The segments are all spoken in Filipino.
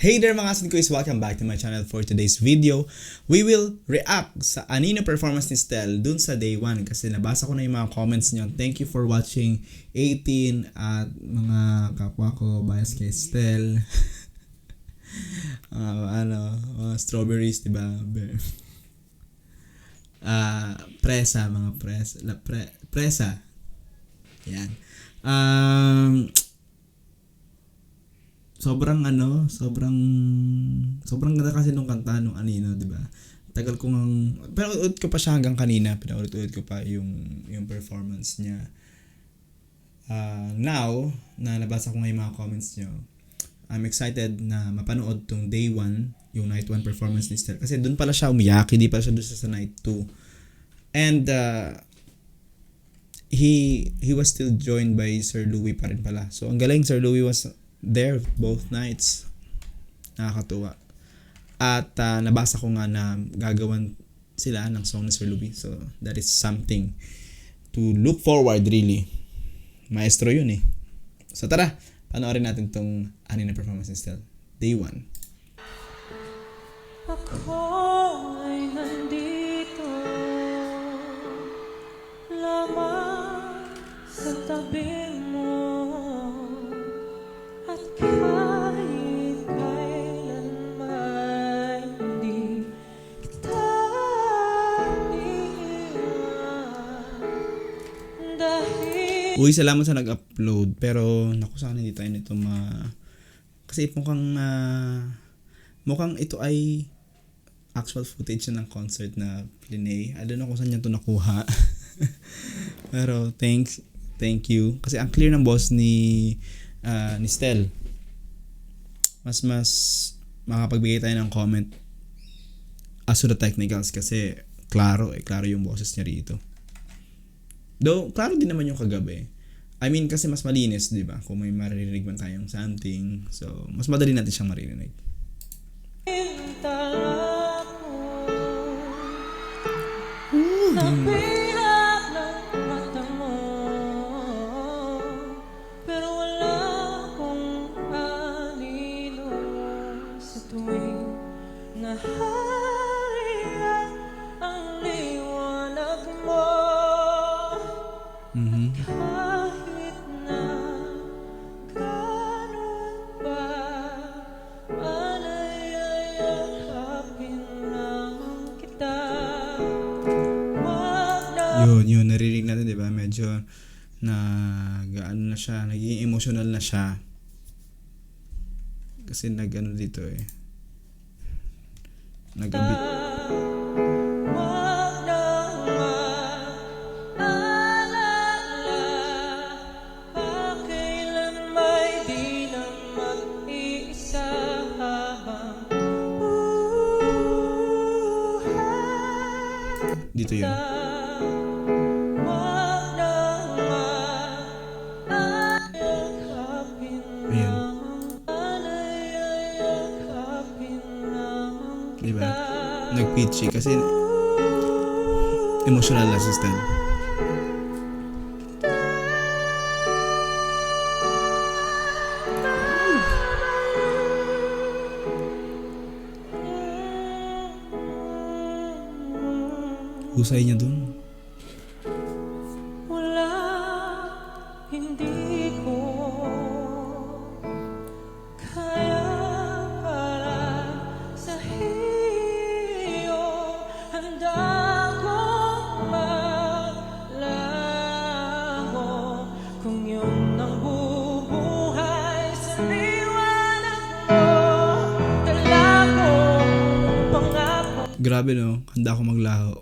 Hey there mga asin is welcome back to my channel for today's video. We will react sa anino performance ni Stel dun sa day 1 kasi nabasa ko na yung mga comments niyo. Thank you for watching 18 at mga kapwa ko bias kay Stel. uh, ano, mga strawberries, diba? Ah, presa, mga presa, la, pre, presa. Yan. Um, sobrang ano, sobrang sobrang ganda kasi nung kanta nung Anino, 'di ba? Tagal ko ngang pero ulit ko pa siya hanggang kanina, pinaulit-ulit ko pa yung yung performance niya. Uh, now, na nabasa ko nga yung mga comments niyo, I'm excited na mapanood tong day 1, yung night 1 performance ni Stella. Kasi doon pala siya umiyak, hindi pala siya doon sa night 2. And uh, he he was still joined by Sir Louis pa rin pala. So ang galing Sir Louis was there both nights. Nakakatuwa. At uh, nabasa ko nga na gagawan sila ng song ni Sir Louis. So that is something to look forward really. Maestro yun eh. So tara, panoorin natin tong anime performance ni. Day 1. Ako Uy, salamat sa nag-upload. Pero, naku, sana hindi tayo nito ma... Kasi mukhang na... mukhang ito ay actual footage ng concert na plinay. I don't know kung saan niya ito nakuha. Pero, thanks. Thank you. Kasi ang clear ng boss ni ah, ni Stel. Mas mas makapagbigay tayo ng comment as to the technicals kasi klaro eh, klaro yung boses niya rito. Though, klaro din naman yung kagabi. I mean, kasi mas malinis, di ba? Kung may maririnig man tayong something. So, mas madali natin siyang maririnig. Tala Yun, yun, naririnig natin, di ba? Medyo na gaano na siya, naging emotional na siya. Kasi nag-ano dito eh. Nag-abit. Nag-pitchy kasi emotional na si Stan. Husay niya dun. Grabe no, handa ako maglaho.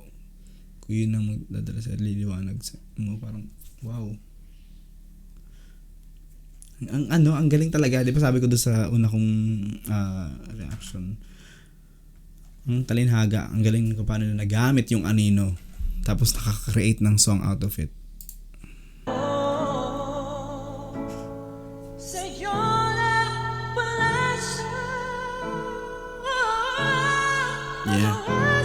Kung yun ang magdadala sa liliwanag sa mo, parang wow. Ang ano, ang galing talaga. Di ba sabi ko doon sa una kong ah, reaction. Ang talinhaga, ang galing kung paano na nagamit yung anino. Tapos nakaka-create ng song out of it. Yeah.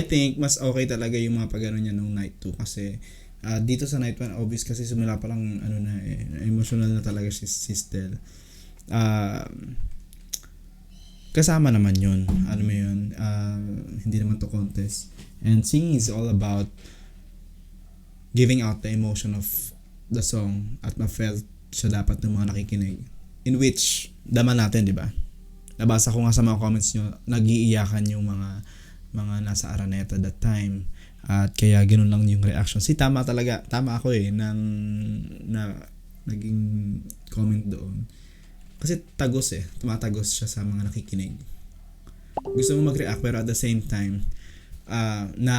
I think mas okay talaga yung mga pagano niya nung night 2 kasi ah, dito sa night 1 obvious kasi simula pa lang ano na eh, emotional na talaga si, si Stel. Ah, kasama naman yun. Ano mo yun? ah, hindi naman to contest. And singing is all about giving out the emotion of the song at ma-felt siya dapat ng mga nakikinig. In which, dama natin, di ba? Nabasa ko nga sa mga comments nyo, nagiiyakan yung mga mga nasa Araneta that time. At kaya ganun lang yung reaction. Si tama talaga, tama ako eh, nang na, naging comment doon. Kasi tagos eh, tumatagos siya sa mga nakikinig. Gusto mo mag-react pero at the same time, ah, na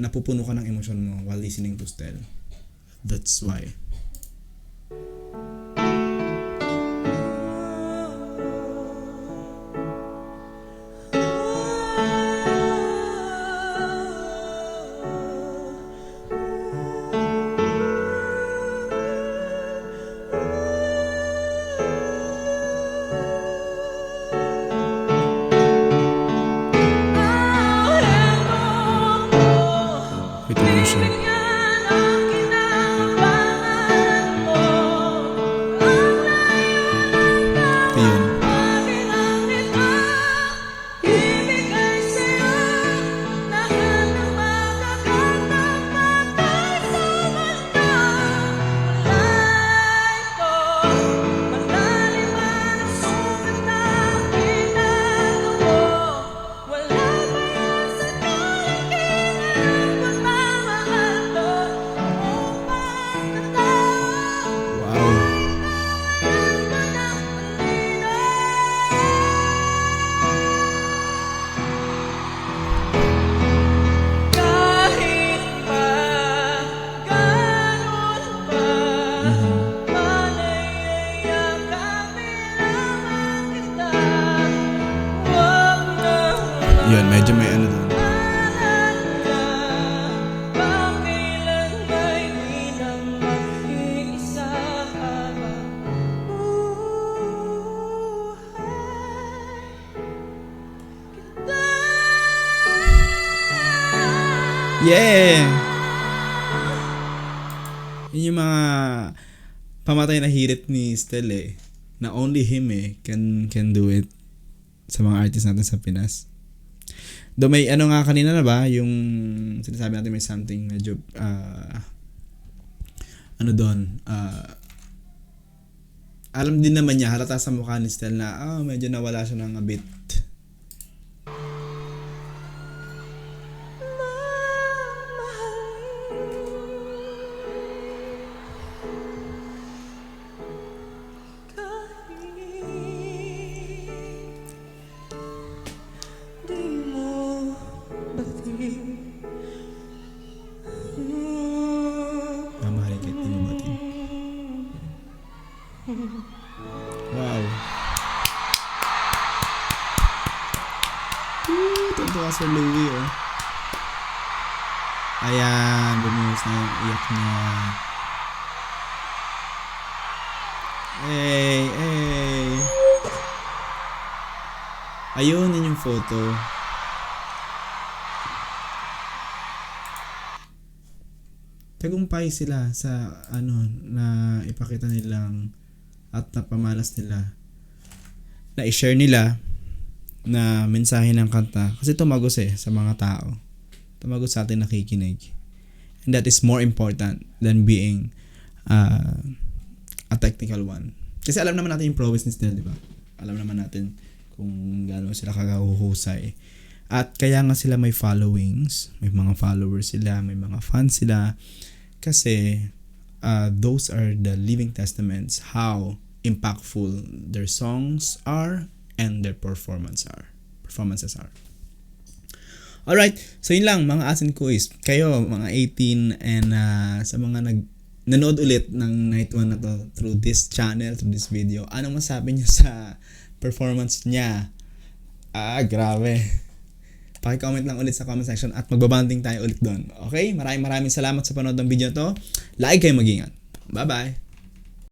napupuno ka ng emosyon mo while listening to Stel. That's why. Yun, medyo may ano doon. Yeah! Yun yung mga pamatay na hirit ni Stel eh. Na only him eh can, can do it sa mga artist natin sa Pinas. Do may ano nga kanina na ba, yung sinasabi natin may something medyo ah, ano doon, ah, alam din naman niya, halata sa mukha ni Stel na ah, medyo nawala siya ng bit. Louie, oh. Ayan, bumuhos na yung iyak niya. Hey, hey. Ayun, yun yung photo. Tagumpay sila sa ano na ipakita nilang at napamalas nila na i-share nila na mensahe ng kanta. Kasi tumagos eh sa mga tao. Tumagos sa atin nakikinig. And that is more important than being uh, a technical one. Kasi alam naman natin yung prowess ni Snell di ba? Alam naman natin kung gaano sila kagahuhusay at kaya nga sila may followings may mga followers sila may mga fans sila. Kasi uh, those are the living testaments how impactful their songs are and their performance are performances are Alright, so yun lang mga asin ko is kayo mga 18 and uh, sa mga nag nanood ulit ng night 1 na to through this channel, through this video, ano masabi niyo sa performance niya? Ah, grabe. Paki-comment lang ulit sa comment section at magbabanding tayo ulit doon. Okay? Maraming maraming salamat sa panood ng video to. Like kayo mag-ingat. Bye-bye!